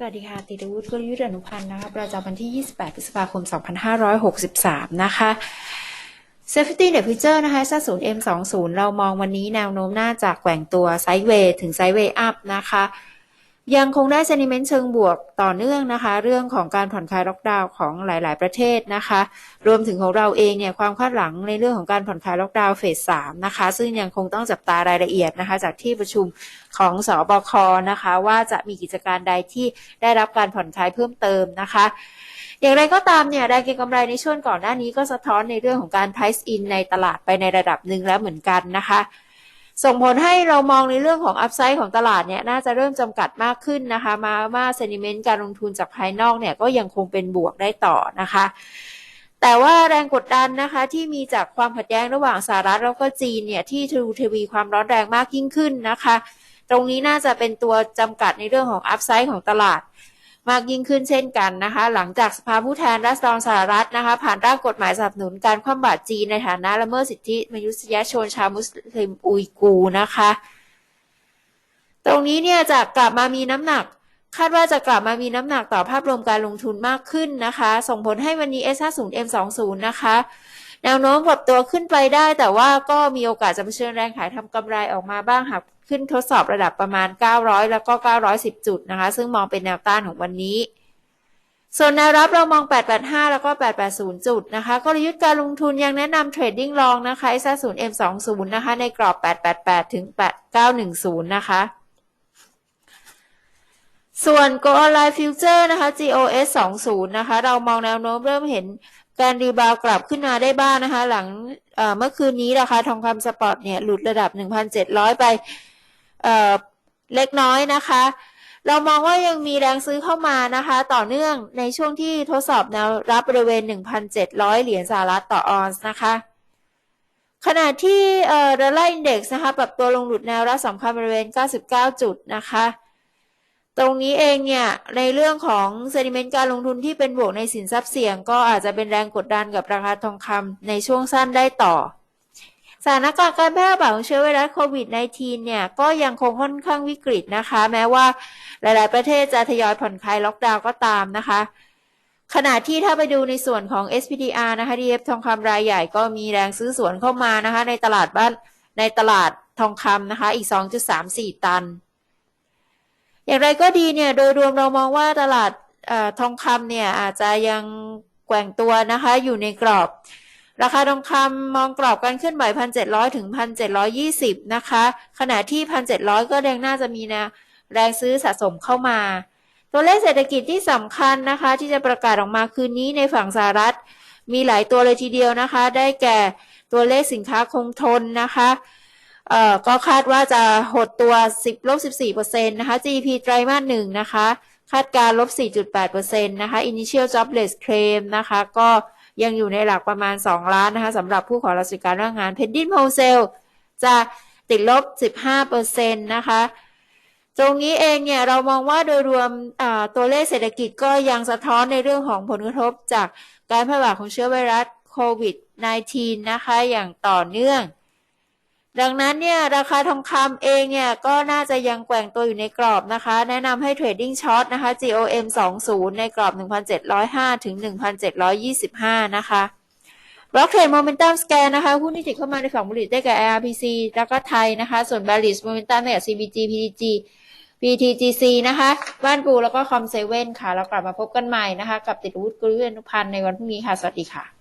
สวัสดีค่ะ ติดวุฒิกลยุทธ์อนุพันธ์นะคะ ประจำวันที่ 28 พฤษภาคม 2563 นะคะ Safety Net Future นะคะซศูนย์ M20 เรามองวันนี้แนวโน้มน่าจะแกว่งตัวไซด์เวย์ถึงไซด์เวย์อัพนะคะ ยังคงได้เซนิเมนต์เชิงบวกต่อเนื่องนะคะ เรื่องของการผ่อนคลายล็อกดาวน์ของหลาย ๆ ประเทศนะคะ รวมถึงของเราเองเนี่ยความคาดหวังในเรื่องของการผ่อนคลายล็อกดาวน์เฟส3นะคะ ซึ่งยังคงต้องจับตารายละเอียดนะคะ จากที่ประชุมของสอบคนะคะ ว่าจะมีกิจการใดที่ได้รับการผ่อนคลายเพิ่มเติมนะคะอย่างไรก็ตามเนี่ยแรงเก็งกำไรในช่วงก่อนหน้านี้ก็สะท้อนในเรื่องของการ price in ในตลาดไปในระดับหนึ่งแล้วเหมือนกันนะคะ ส่งผลให้เรามองในเรื่องของอัพไซด์ของตลาดเนี่ยน่าจะเริ่มจำกัดมากขึ้นนะคะมาว่าเซนิเมนต์การลงทุนจากภายนอกเนี่ยก็ยังคงเป็นบวกได้ต่อนะคะแต่ว่าแรงกดดันนะคะที่มีจากความขัดแย้งระหว่างสหรัฐแล้วก็จีนเนี่ยที่ทูทวีความร้อนแรงมากยิ่งขึ้นนะคะ ตรงนี้น่าจะเป็นตัวจำกัดในเรื่องของอัพไซด์ของตลาด มากยิ่งขึ้นเช่นกันนะคะ หลังจากสภาผู้แทนรัฐสหรัฐนะคะ ผ่านร่างกฎหมายสนับสนุนการคว่ำบาตรจีนในฐานะละเมิดสิทธิมนุษยชนชาวมุสลิมอุยกูนะคะ ตรงนี้เนี่ยจะกลับมามีน้ำหนักคาดว่าจะกลับมามีน้ำหนักต่อภาพรวมการลงทุนมากขึ้นนะคะ ส่งผลให้วันนี้ S50 M20 นะคะ แนวโน้มปรับตัวขึ้นไปได้ แต่ว่าก็มีโอกาสจะเผชิญแรงขายทำกำไรออกมาบ้างหากขึ้นทดสอบระดับประมาณ 900 แล้วก็ 910 จุดนะคะ ซึ่งมองเป็นแนวต้านของวันนี้ ส่วนแนวรับเรามอง 885 แล้วก็ 880 จุดนะคะ กลยุทธ์การลงทุนยังแนะนำเทรดดิ้งลองนะคะ S50 M20 นะคะ ในกรอบ 888 ถึง 8910 นะคะส่วน Go Online Future นะคะ GOS 20 นะคะ เรามองแนวโน้มเริ่มเห็น การรีบาวกลับขึ้นมาได้บ้างนะคะ หลังเมื่อคืนนี้ราคาทองคำสปอร์ตเนี่ยหลุดระดับ 1,700 ไปเล็กน้อยนะคะ เรามองว่ายังมีแรงซื้อเข้ามานะคะ ต่อเนื่องในช่วงที่ทดสอบแนวรับบริเวณ 1,700 เหรียญสหรัฐต่อออนซ์นะคะขณะที่ดอลลาร์อินเด็กซ์นะคะปรับตัวลงหลุดแนวรับสำคัญบริเวณ 99 จุดนะคะ ตรงนี้เองเนี่ย ในเรื่องของเซนิเมนต์การลงทุนที่เป็นบวกในสินทรัพย์เสี่ยง ก็อาจจะเป็นแรงกดดันกับราคาทองคำในช่วงสั้นได้ต่อสถานการณ์การแพร่ระบาดของเชื้อไวรัสโควิด -19 เนี่ย ก็ยังคงค่อนข้างวิกฤตนะคะ แม้ว่าหลาย ๆ ประเทศจะทยอยผ่อนคลายล็อกดาวน์ก็ตามนะคะ ขณะที่ถ้าไปดูในส่วนของ SPDR นะคะ DF ทองคำรายใหญ่ก็มีแรงซื้อสวนเข้ามานะคะ ในตลาดบ้านในตลาดทองคำนะคะ อีก 2.34 ตัน อย่างไรก็ดีเนี่ยโดยรวมเรามองว่าตลาดอทองคำเนี่ยอาจจะยังแกว่งตัวนะคะอยู่ในกรอบ ราคาทองคำมองกรอบการขึ้นไหวพันเจ็ดร้อยถึงพันเจ็ดร้อยี่สิบนะคะ ขณะที่พันเจ็ดร้อยก็ยังน่าจะมีนะแรงซื้อสะสมเข้ามา ตัวเลขเศรษฐกิจที่สำคัญนะคะ ที่จะประกาศออกมาคืนนี้ในฝั่งสหรัฐ มีหลายตัวเลยทีเดียวนะคะ ได้แก่ตัวเลขสินค้าคงทนนะคะ เอ่อก็คาดว่าจะหดตัว 10ลบ14%นะคะ GDP ไตรมาสหนึ่งนะคะ คาดการลบ 4.8%นะคะ Initial Jobless Claim นะคะ ก็ยังอยู่ในหลักประมาณ 2 ล้านนะคะสำหรับผู้ขอรับสิทธิการว่างงานเพนดินโฮเซลจะติดลบ 15%นะคะ ตรงนี้เองเนี่ยเรามองว่าโดยรวมตัวเลขเศรษฐกิจก็ยังสะท้อนในเรื่องของผลกระทบจากการแพร่ระบาดของเชื้อไวรัสโควิด -19 นะคะ อย่างต่อเนื่อง ดังนั้นเนี่ยราคาทองคำเองเนี่ยก็น่าจะยังแกว่งตัวอยู่ในกรอบนะคะ แนะนำให้เทรดดิ้งช็อตนะคะ GOM 20ในกรอบ 1,705 ถึง 1,725 นะคะบล็อกเทรดโมเมนตัมสแกนนะคะหุ้นที่ติดเข้ามาในฝั่งบริษัทได้แก่ ARPC แล้วก็ไทยนะคะ ส่วน b a r i s Momentum ได้แก่ CBG PTG PTGC นะคะ บ้านปูแล้วก็คอมเซเว่นค่ะ เรากลับมาพบกันใหม่นะคะ กับติดวุฒิกุลวิทนุพันธ์ในวันพรุ่งนี้ค่ะ สวัสดีค่ะ